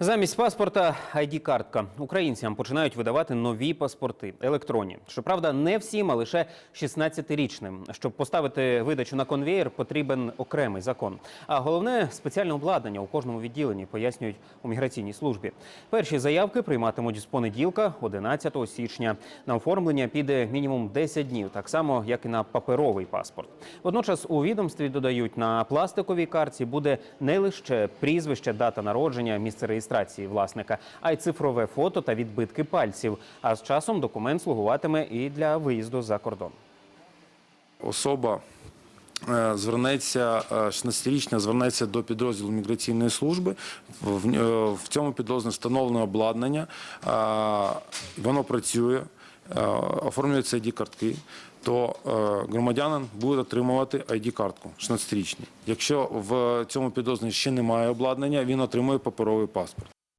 Замість паспорта ID-картка. Українцям починають видавати нові паспорти електронні. Щоправда, не всім, а лише 16-річним. Щоб поставити видачу на конвеєр, потрібен окремий закон. А головне спеціальне обладнання у кожному відділенні пояснюють у міграційній службі. Перші заявки прийматимуть з понеділка, 11 січня. На оформлення піде мінімум 10 днів, так само як і на паперовий паспорт. Водночас у відомстві додають на пластиковій картці буде не лише прізвище, дата народження, місце реєстрації власника, а й цифрове фото та відбитки пальців. А з часом документ слугуватиме і для виїзду за кордон. особа е, звернеться, е, 16-річна звернеться до підрозділу міграційної служби. В, е, цьому підрозділі встановлено обладнання, е, воно працює, е, оформлюються ID-картки, то е, громадянин буде отримувати ID-картку 16-річний. Якщо в цьому підозрі ще немає обладнання, він отримує паперовий паспорт.